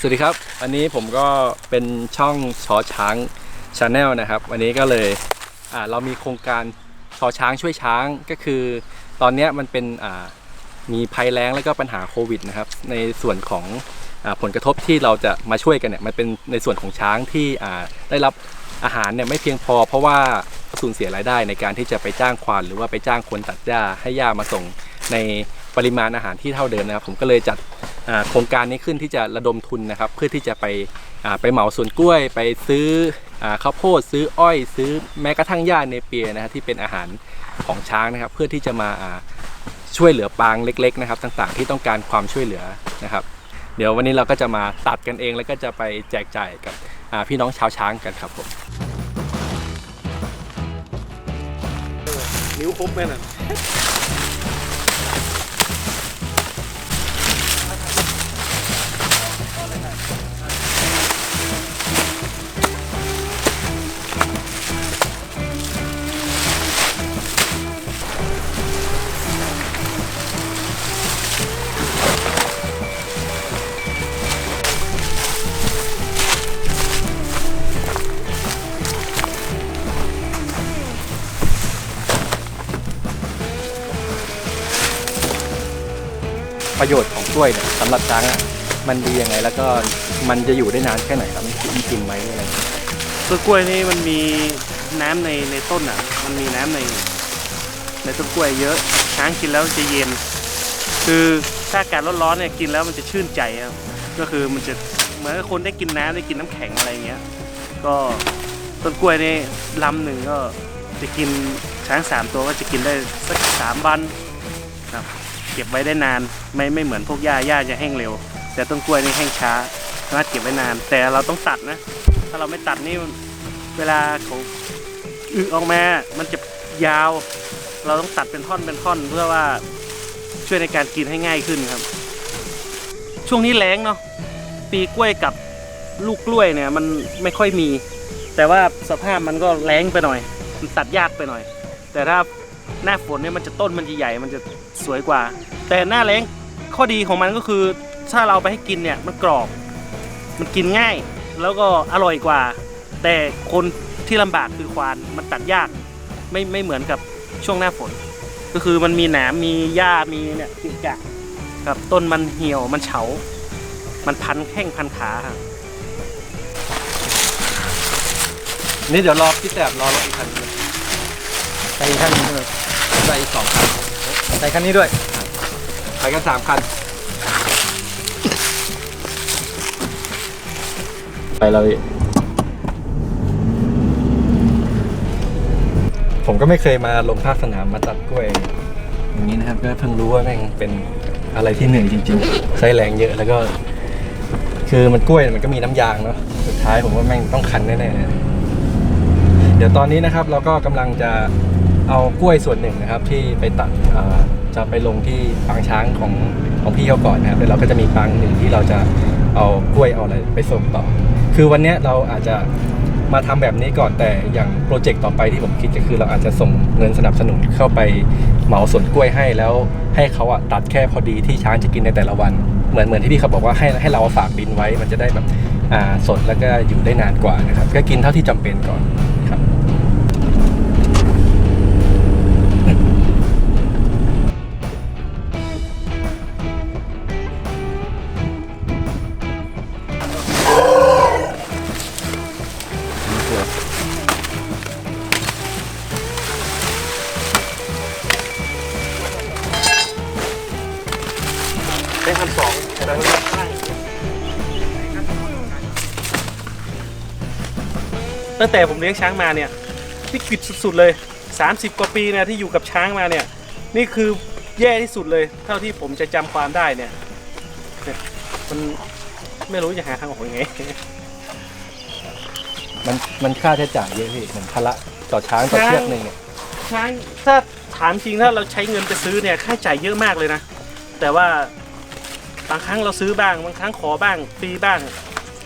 สวัสดีครับอันนี้ผมก็เป็นช่องชอช้างชาแนลนะครับ วันนี้ก็เลยอ่าเรามีโครงการชอช้างช่วยช้างก็คือ ตอนนี้มันเป็นอ่ามีภัยแล้งแล้วก็ปัญหาโควิดนะครับ ในส่วนของอาผลกระทบที่เราจะมาช่วยกันเนี่ยมันเป็นในส่วนของช้างที่อ่าได้รับอาหารเนี่ยไม่เพียงพอ เพราะว่าสูญเสียรายได้ในการที่จะไปจ้างควานหรือว่าไปจ้างคนตัดหญ้าให้หญ้ามาส่งใน ปริมาณอาหารที่เท่าเดิมนะครับผมก็เลยจัดโครงการนี้ขึ้นที่จะระดมทุนนะครับ เพื่อที่จะไปไปเหมาสวนกล้วย ไปซื้ออข้าวโพดซื้ออ้อย ซื้อแม้กระทั่งหญ้าเนเปียนะฮะที่เป็นอาหารของช้างนะครับ เพื่อที่จะมาช่วยเหลือปางเล็ก ๆ นะครับ ต่างๆ ที่ต้องการความช่วยเหลือนะครับ เดี๋ยววันนี้เราก็จะมาตัดกันเองแล้วก็จะไปแจกจ่ายกับพี่น้องชาวช้างกันครับผมนิ้วครบไหมน่ะ กล้วยเนี่ยสำหรับช้างอะมันดียังไง แล้วก็มันจะอยู่ได้นานแค่ไหนครับมันกินจริงไหมอะไรอย่างเงี้ยต้นกล้วยนี่มันมีน้ำในในต้นอะ มันมีน้ำในในต้นกล้วยเยอะ ช้างกินแล้วจะเย็น คือถ้าอากาศร้อนๆเนี่ยกินแล้วมันจะชื่นใจครับ ก็คือมันจะเหมือนกับคนได้กินน้ำได้กินน้ำแข็งอะไรเงี้ย ก็ต้นกล้วยนี่ลำหนึ่งก็จะกินช้างสามตัวก็จะกินได้สักสามวันครับ เก็บไว้ได้นาน ไม่ไม่เหมือนพวกหญ้าหญ้าจะแห้งเร็ว แต่ต้นกล้วยนี่แห้งช้าสามารถเก็บไว้นาน แต่เราต้องตัดนะ ถ้าเราไม่ตัดนี่เวลาเขาอึออกมา มันจะยาว เราต้องตัดเป็นท่อนเป็นท่อนเพื่อว่าช่วยในการกินให้ง่ายขึ้นครับ ช่วงนี้แล้งเนาะปีกล้วยกับลูกกล้วยเนี่ยมันไม่ค่อยมี แต่ว่าสภาพมันก็แล้งไปหน่อย มันตัดยากไปหน่อย แต่ถ้า หน้าฝนเนี่ยมันจะต้นมันจะใหญ่ มันจะสวยกว่า แต่หน้าแล้งข้อดีของมันก็คือถ้าเราไปให้กินเนี่ยมันกรอบ มันกินง่าย แล้วก็อร่อยกว่า แต่คนที่ลำบากคือควานมันตัดยากไม่ไม่เหมือนกับช่วงหน้าฝน ก็คือมันมีหนามมีหญ้ามีเนี่ยกิกะครับต้นมันเหี่ยวมันเฉา มันพันแข้งพันขาครับนี่เดี๋ยวรอพี่แสบรอรถอีกคันนึงใส่อีกคันหนึ่งด้วย ใส่อีกสองคันใส่คันนี้ด้วยไปกันสามคัน ไปแล้วพี่ผมก็ไม่เคยมาลงภาคสนามมาตัดกล้วย อย่างนี้นะครับก็เพิ่งรู้ว่าแม่งเป็นอะไรที่เหนื่อยจริง ๆ ใช้แรงเยอะแล้วก็ คือมันกล้วยมันก็มีน้ำยางเนาะสุดท้ายผมว่าแม่งต้องคันแน่ๆเดี๋ยวตอนนี้นะครับเราก็กำลังจะ เอากล้วยส่วนหนึ่งนะครับที่ไปตัดจะไปลงที่ปางช้างของของพี่เขาก่อนนะครับเดี๋ยวเราก็จะมีปางหนึ่งที่เราจะเอากล้วยเอาอะไรไปส่งต่อ คือวันนี้เราอาจจะมาทำแบบนี้ก่อนแต่อย่างโปรเจกต์ต่อไปที่ผมคิดก็คือเราอาจจะส่งเงินสนับสนุนเข้าไปเหมาสวนกล้วยให้แล้วให้เขาอะตัดแค่พอดีที่ช้างจะกินในแต่ละวัน เหมือนเหมือนที่พี่เขาบอกว่าให้ให้เราฝากดินไว้ มันจะได้แบบอ่าสดแล้วก็อยู่ได้นานกว่านะครับก็กินเท่าที่จำเป็นก่อน ต่ว่าตั้งแต่ผมเลี้ยงช้างมาเนี่ยที่กิดสุดๆเลย 30 กว่าปีเนี่ยที่อยู่กับช้างมาเนี่ย นี่คือแย่ที่สุดเลย เท่าที่ผมจะจำความได้เนี่ยเนี่ยมันไม่รู้จะหาทางออกยังไงมันมันค่าใช้จ่ายเยอะพี่เหมือนภาระต่อช้างต่อเชือกหนึ่งเนี่ยช้างถ้าถามจริงถ้าเราใช้เงินไปซื้อเนี่ยค่าใช้จ่ายเยอะมากเลยนะ แต่ว่า บางครั้งเราซื้อบ้าง บางครั้งขอบ้างฟรีบ้าง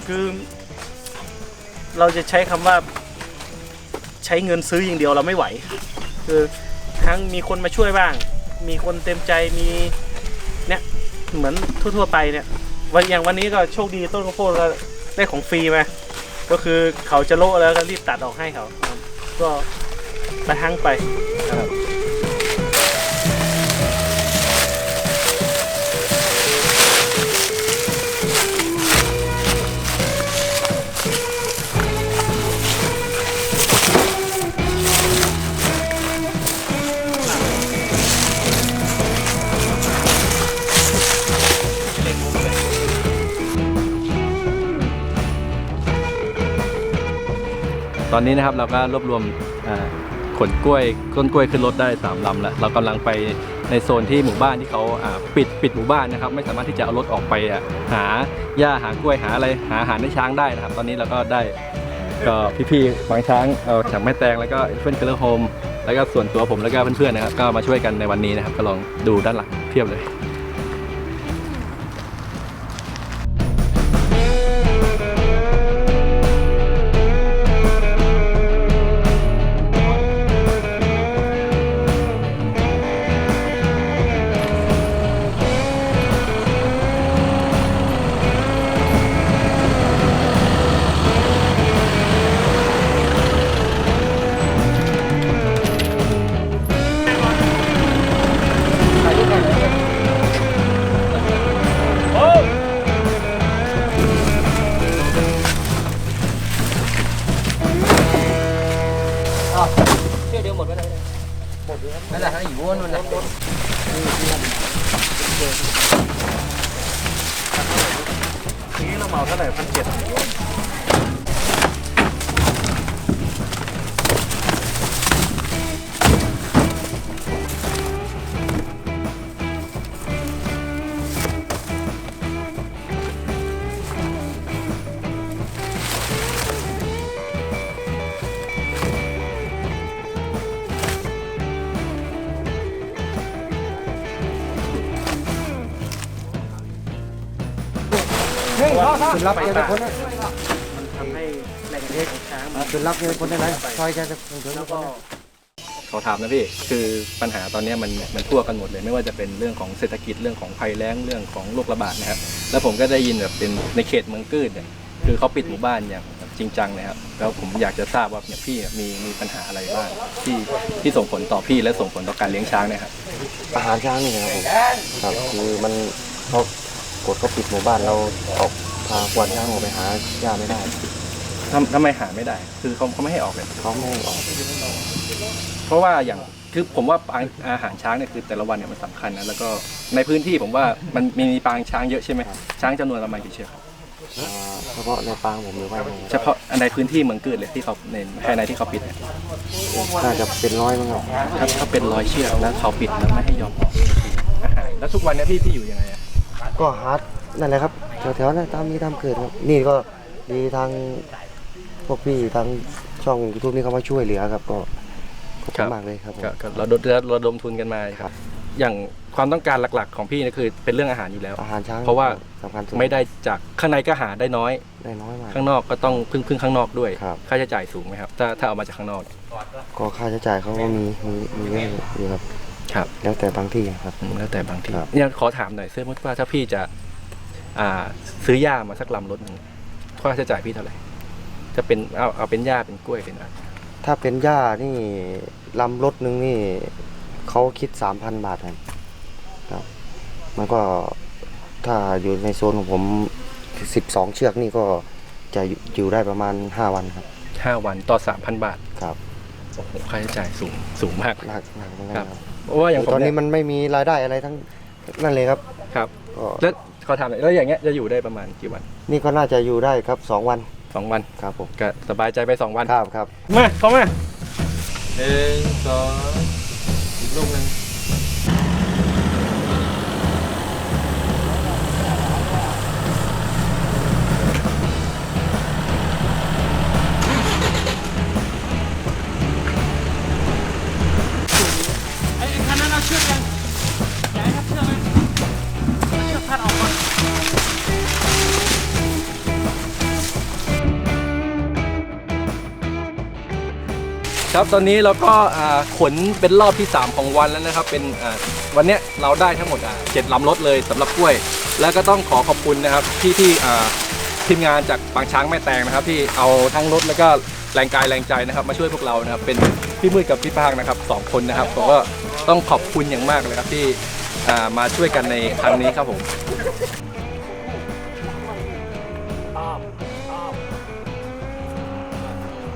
คือ เราจะใช้คำว่า ใช้เงินซื้ออย่างเดียวเราไม่ไหว คือครั้งมีคนมาช่วยบ้าง มีคนเต็มใจมีเนี่ยเหมือนทั่วๆไปเนี่ยวันอย่างวันนี้ก็โชคดีต้นข้าวโพดก็ได้ของฟรีมาก็คือเขาจะโละแล้วก็รีบตัดออกให้เขา ก็ประทังไป ตอนนี้นะครับเราก็รวบรวมขนกล้วยต้นกล้วยขึ้นรถได้สามลำแล้วเรากำลังไปในโซนที่หมู่บ้านที่เขาปิดปิดหมู่บ้านนะครับ ไม่สามารถที่จะเอารถออกไปหาหญ้าหากล้วยหาอะไรหาอาหารให้ช้างได้นะครับ ตอนนี้เราก็ได้ก็พี่ๆบางช้างเอาจากแม่แตงแล้วก็เพื่อนเกลโฮมแล้วก็ส่วนตัวผมแล้วก็เพื่อนๆนะครับ ก็มาช่วยกันในวันนี้นะครับ ก็ลองดูด้านหลังเทียบเลย เท่าไหร่พันเจ็ด ว่าขึ้นรับเงินคนนะมันทำให้แหล่งเลี้ยงของช้างมันขึ้นรับเงินคนได้ไหมซอยแกจะถึงแล้วก็ ขอถามนะพี่คือปัญหาตอนเนี้ยมันมันทั่วกันหมดเลย ไม่ว่าจะเป็นเรื่องของเศรษฐกิจเรื่องของภัยแล้งเรื่องของโรคระบาดนะครับ แล้วผมก็ได้ยินแบบเป็นในเขตเมืองกืดเนี่ยคือเขาปิดหมู่บ้านอย่างจริงจังเลยครับแล้วผมอยากจะทราบว่าเนี่ยพี่มีมีปัญหาอะไรบ้างที่ที่ส่งผลต่อพี่และส่งผลต่อการเลี้ยงช้างเนะครับ อาหารช้างนี่นะครับผมครับคือมันเขา กดเขาปิดหมู่บ้านเราออกพาควานช้างออกไปหาหญ้าไม่ได้ทำทำไมหาไม่ได้ คือเขาเขาไม่ให้ออกเลยเขาไม่ให้ออกเพราะว่าอย่างคือผมว่าปางอาหารช้างเนี่ยคือแต่ละวันเนี่ยมันสำคัญนะแล้วก็ในพื้นที่ผมว่ามันมีปางช้างเยอะใช่ไหมช้างจำนวนประมาณกี่เชือกอ่าเฉพาะในปางผมหรือว่ายังไงเฉพาะในพื้นที่เมืองกืดเลยที่เขาในภายในที่เขาปิดเนี่ยน่าจะเป็นร้อยมั้งครับ ถ้าถ้าเป็นรอยเชือกแล้วเขาปิดแล้วไม่ให้ยอมออกอาหารแล้วทุกวันเนี้พี่พี่อยู่ยังไงอะ ก็ฮาร์ดนั่นแหละครับแถวๆนั้นตามมีตามเกิดครับนี่ก็มีทางพวกพี่ทางช่องยูทูบนี่เขามาช่วยเหลือครับก็ขอบคุณมากเลยครับผม ก็ก็เราดเราดมทุนกันมาครับ อย่างความต้องการหลักๆ ของพี่เนี่ยคือเป็นเรื่องอาหารอยู่แล้ว อาหารช้างเพราะว่า สำคัญสุดไม่ได้จากข้างในก็หาได้น้อย ได้น้อยมาก ข้างนอกก็ต้องพึ่งพึ่งข้างนอกด้วย ครับ ค่าใช้จ่ายสูงไหมครับ ถ้าถ้าเอามาจากข้างนอก ก็ค่าใช้จ่ายเขาก็มีมีมีเยอะอยู่ครับ ครับ แล้วแต่บางที่ครับ อืมแล้วแต่บางทีครับ เนี่ยขอถามหน่อยสมมติว่าถ้าพี่จะ อ่า ซื้อหญ้ามาสักลำรถหนึ่งค่าใช้จ่ายพี่เท่าไหร่จะเป็นเอาเอาเป็นหญ้าเป็นกล้วยเป็นอะไรถ้าเป็นหญ้านี่ลำรถหนึ่งนี่เขาคิดสามพันบาทครับครับ มันก็ถ้าอยู่ในโซนของผมสิบสองเชือกนี่ก็จะอยู่อยู่ได้ประมาณห้าวันครับ ห้าวันต่อสามพันบาทครับโอ้โหค่าใช้จ่ายสูงสูงมาก หนักหนักเหมือนกันครับครับ เพราะว่าอย่างผมตอนนี้เนี่ยมันไม่มีรายได้อะไรทั้งนั่นเลยครับครับ ก็แล้วขอถามหน่อยแล้วอย่างเงี้ยจะอยู่ได้ประมาณกี่วันนี่ก็น่าจะอยู่ได้ครับสองวันสองวันครับผมก็สบายใจไปสองวัน ครับครับ มาเข้ามาหนึ่งสองอีกลูกหนึ่ง ครับตอนนี้เราก็ขนเป็นรอบที่ 3 ของวันแล้วนะครับ เป็นวันนี้เราได้ทั้งหมดเจ็ดลำรถเลยสำหรับกล้วย แล้วก็ต้องขอขอบคุณนะครับที่ที่ทีมงานจากปางช้างแม่แตงนะครับ ที่เอาทั้งรถแล้วก็แรงกายแรงใจนะครับ มาช่วยพวกเรานะครับ เป็นพี่มืดกับพี่พางนะครับสองคนนะครับผมก็ต้องขอบคุณอย่างมากเลยครับที่มาช่วยกันในครั้งนี้ครับผม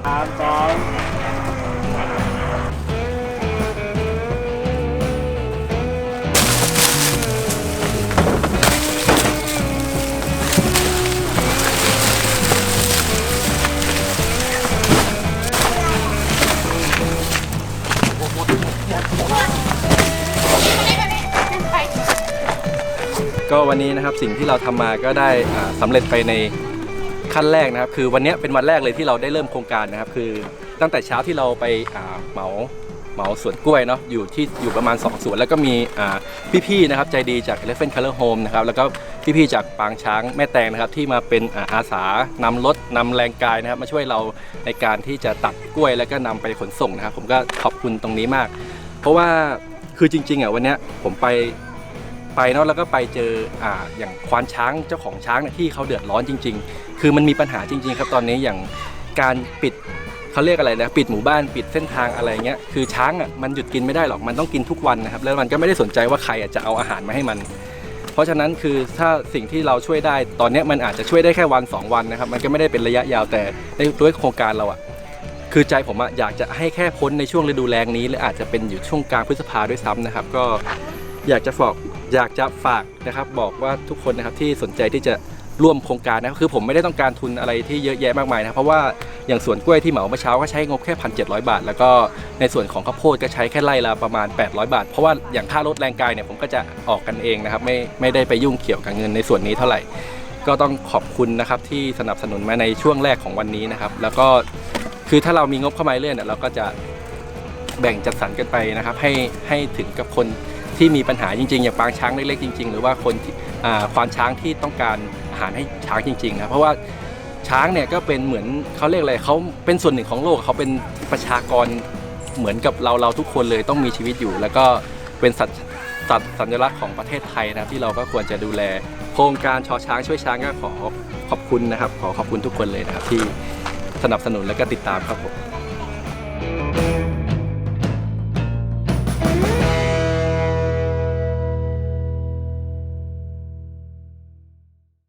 สามสอง ก็วันนี้นะครับสิ่งที่เราทำมาก็ได้อ่าสำเร็จไปในขั้นแรกนะครับ คือวันนี้เป็นวันแรกเลยที่เราได้เริ่มโครงการนะครับ คือตั้งแต่เช้าที่เราไปอ่าเหมาเหมาสวนกล้วยเนาะอยู่ที่อยู่ประมาณ 2 สวน แล้วก็มีพี่ๆนะครับใจดีจาก Elephant Color Home นะครับแล้วก็พี่ๆจากปางช้างแม่แตงนะครับที่มาเป็นอาอาสานำรถนำแรงกายนะครับมาช่วยเราในการที่จะตัดกล้วยแล้วก็นำไปขนส่งนะครับ ผมก็ขอบคุณตรงนี้มาก เพราะว่าคือจริงๆอะวันนี้ผมไป ไปเนาะแล้วก็ไปเจออ่าอย่างควานช้างเจ้าของช้างเนี่ยที่เขาเดือดร้อนจริง ๆ คือมันมีปัญหาจริง ๆ ครับตอนนี้อย่างการปิดเขาเรียกอะไรนะปิดหมู่บ้านปิดเส้นทางอะไรเงี้ยคือช้างอะมันหยุดกินไม่ได้หรอกมันต้องกินทุกวันนะครับแล้วมันก็ไม่ได้สนใจว่าใครอะจะเอาอาหารมาให้มัน เพราะฉะนั้นคือถ้าสิ่งที่เราช่วยได้ตอนนี้มันอาจจะช่วยได้แค่วันสองวันนะครับมันก็ไม่ได้เป็นระยะยาวแต่ในด้วยโครงการเราอะคือใจผมอะอยากจะให้แค่พ้นในช่วงฤดูแล้งนี้หรืออาจจะเป็นอยู่ช่วงกลางพฤษภาด้วยซ้ำนะครับ ก็ อยากจะฝากอยากจะฝากนะครับบอกว่าทุกคนนะครับที่สนใจที่จะร่วมโครงการนะคือผมไม่ได้ต้องการทุนอะไรที่เยอะแยะมากมายนะเพราะว่าอย่างสวนกล้วยที่เหมาเมื่อเช้าก็ใช้งบแค่พันเบาท แล้วก็ในส่วนของข้าวโพดก็ใช้แค่ไร่ละประมาณ 800 บาท เพราะว่าอย่างค่ารถแรงกายเนี่ยผมก็จะออกกันเองนะครับไม่ไม่ได้ไปยุ่งเกี่ยวกับเงินในส่วนนี้เท่าไหร่ ก็ต้องขอบคุณนะครับที่สนับสนุนมาในช่วงแรกของวันนี้นะครับ แล้วก็คือถ้าเรามีงบเข้ามาเรื่อยเนี่ยเราก็จะแบ่งจัดสรรกันไปนะครับให้ให้ถึงกับคน ที่มีปัญหาจริงๆ อย่างปางช้างเล็กๆจริง ๆ หรือว่าคนที่อ่าควานช้างที่ต้องการอาหารให้ช้างจริงๆครับเพราะว่าช้างเนี่ยก็เป็นเหมือนเขาเรียกอะไรเขาเป็นส่วนหนึ่งของโลกเขาเป็นประชากรเหมือนกับเราเราทุกคนเลยต้องมีชีวิตอยู่ แล้วก็เป็นสัตว์สัตว์สัญลักษณ์ของประเทศไทยนะครับที่เราก็ควรจะดูแล โครงการชอช้างช่วยช้างก็ขอขอบคุณนะครับ ขอขอบคุณทุกคนเลยนะครับที่สนับสนุนและก็ติดตามครับผม